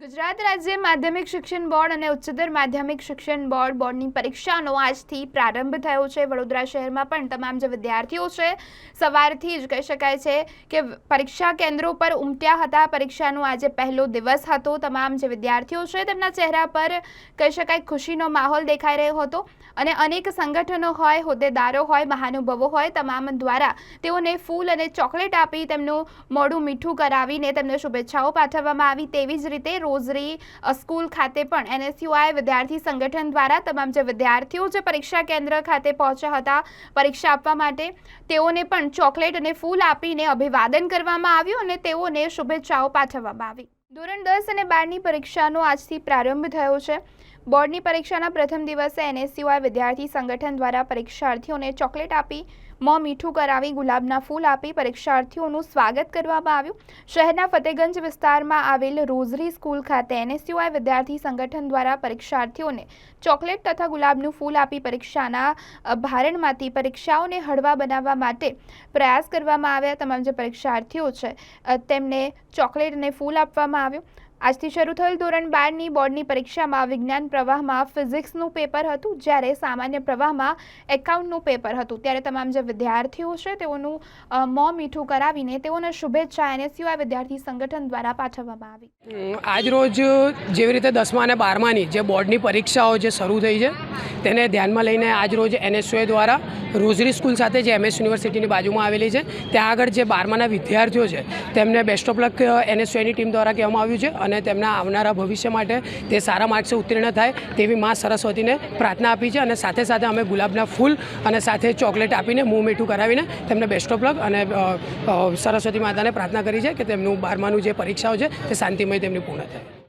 ગુજરાત રાજ્ય માધ્યમિક શિક્ષણ બોર્ડ અને ઉચ્ચતર માધ્યમિક શિક્ષણ બોર્ડ બોર્ડની પરીક્ષાનો આજથી પ્રારંભ થયો છે. વડોદરા શહેરમાં પણ તમામ જે વિદ્યાર્થીઓ છે, સવારથી જ કહી શકાય છે કે પરીક્ષા કેન્દ્રો પર ઉમટ્યા હતા. પરીક્ષાનો આજે પહેલો દિવસ હતો. તમામ જે વિદ્યાર્થીઓ છે, તેમના ચહેરા પર કહી શકાય ખુશીનો માહોલ દેખાઈ રહ્યો હતો. અને અનેક સંગઠનો હોય, હોદ્દેદારો હોય, મહાનુભવો હોય, તમામ દ્વારા તેઓને ફૂલ અને ચોકલેટ આપી તેમનું મોઢું મીઠું કરાવીને તેમને શુભેચ્છાઓ પાઠવવામાં આવી. તેવી જ રીતે રોઝરી સ્કૂલ ખાતે પણ એનએસયુઆઈ વિદ્યાર્થી સંગઠન દ્વારા તમામ જે વિદ્યાર્થીઓ જે પરીક્ષા કેન્દ્ર ખાતે પહોંચ્યા હતા, પરીક્ષા આપવા માટે તેઓને પણ ચોકલેટ અને ફૂલ આપીને અભિવાદન કરવામાં આવ્યું અને તેઓને શુભેચ્છાઓ પાઠવવામાં આવી. ધોરણ દસ અને બારની પરીક્ષાનો આજથી પ્રારંભ થયો છે. બોર્ડની પરીક્ષાના પ્રથમ દિવસે એનએસયુઆઈ વિદ્યાર્થી સંગઠન દ્વારા પરીક્ષાર્થીઓને ચોકલેટ આપી, મોં મીઠું કરાવી, ગુલાબના ફૂલ આપી પરીક્ષાર્થીઓનું સ્વાગત કરવામાં આવ્યું. શહેરના ફતેગંજ વિસ્તારમાં આવેલ રોઝરી સ્કૂલ ખાતે એનએસયુઆઈ વિદ્યાર્થી સંગઠન દ્વારા પરીક્ષાર્થીઓને ચોકલેટ તથા ગુલાબનું ફૂલ આપી પરીક્ષાના ભારણમાંથી પરીક્ષાઓને હળવા બનાવવા માટે પ્રયાસ કરવામાં આવ્યા. તમામ જે પરીક્ષાર્થીઓ છે તેમને ચોકલેટ અને ફૂલ આપવામાં આવ્યું. આજથી શરૂ થયેલ ધોરણ બારની બોર્ડની પરીક્ષામાં વિજ્ઞાન પ્રવાહમાં ફિઝિક્સનું પેપર હતું, જ્યારે સામાન્ય પ્રવાહમાં એકાઉન્ટનું પેપર હતું. ત્યારે તમામ જે વિદ્યાર્થીઓ છે, તેઓનું મોં મીઠું કરાવીને તેઓને શુભેચ્છા એનએસયુઆઈ વિદ્યાર્થી સંગઠન દ્વારા પાઠવવામાં આવી. આજ રોજ જેવી રીતે દસમા અને બારમાની જે બોર્ડની પરીક્ષાઓ જે શરૂ થઈ છે તેને ધ્યાનમાં લઈને આજ રોજ એનએસયુએ દ્વારા રોઝરી સ્કૂલ સાથે જે એમએસ યુનિવર્સિટીની બાજુમાં આવેલી છે, ત્યાં આગળ જે બારમાના વિદ્યાર્થીઓ છે, તેમને બેસ્ટ ઓફ લક એનએસયુની ટીમ દ્વારા કહેવામાં આવ્યું છે અને તેમના આવનારા ભવિષ્ય માટે તે સારા માર્ક્સે ઉત્તીર્ણ થાય તેવી મા સરસ્વતીને પ્રાર્થના આપી છે અને સાથે સાથે અમે ગુલાબના ફૂલ અને સાથે ચોકલેટ આપીને મું મીઠું કરાવીને તેમને બેસ્ટ ઓફ લક અને સરસ્વતી માતાને પ્રાર્થના કરી છે કે તેમનું બારમાનું જે પરીક્ષાઓ છે તે શાંતિમય તેમની પૂર્ણ થાય.